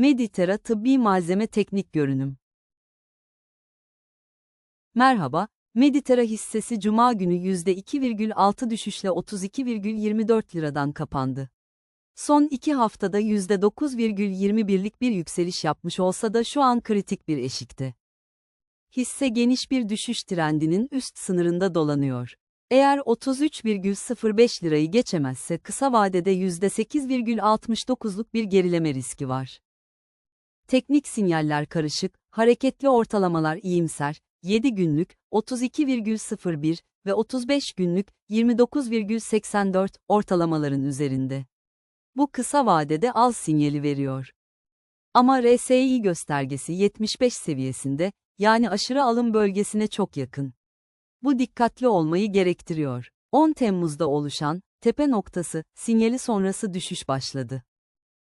Meditera Tıbbi Malzeme Teknik Görünüm Merhaba, Meditera hissesi Cuma günü %2,6 düşüşle 32,24 liradan kapandı. Son iki haftada %9,21'lik bir yükseliş yapmış olsa da şu an kritik bir eşikte. Hisse geniş bir düşüş trendinin üst sınırında dolanıyor. Eğer 33,05 lirayı geçemezse kısa vadede %8,69'luk bir gerileme riski var. Teknik sinyaller karışık, hareketli ortalamalar iyimser, 7 günlük 32,01 ve 35 günlük 29,84 ortalamaların üzerinde. Bu kısa vadede al sinyali veriyor. Ama RSI göstergesi 75 seviyesinde, yani aşırı alım bölgesine çok yakın. Bu dikkatli olmayı gerektiriyor. 10 Temmuz'da oluşan tepe noktası sinyali sonrası düşüş başladı.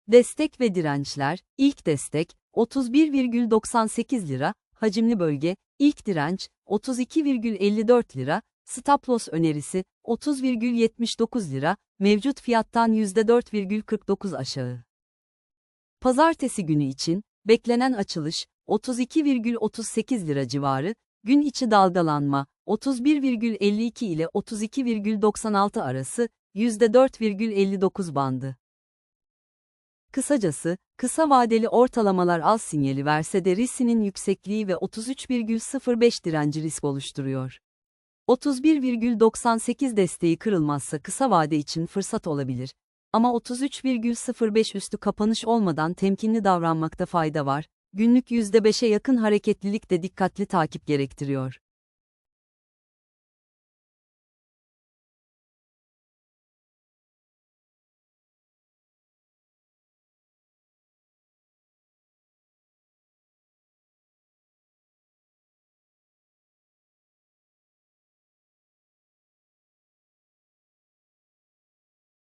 Destek ve dirençler, ilk destek 31,98 lira, hacimli bölge, ilk direnç 32,54 lira, stop loss önerisi 30,79 lira, mevcut fiyattan %4,49 aşağı. Pazartesi günü için beklenen açılış 32,38 lira civarı, gün içi dalgalanma 31,52 ile 32,96 arası %4,59 bandı. Kısacası, kısa vadeli ortalamalar az sinyali verse de risinin yüksekliği ve 33,05 direnci risk oluşturuyor. 31,98 desteği kırılmazsa kısa vade için fırsat olabilir. Ama 33,05 üstü kapanış olmadan temkinli davranmakta fayda var. Günlük %5'e yakın hareketlilik de dikkatli takip gerektiriyor.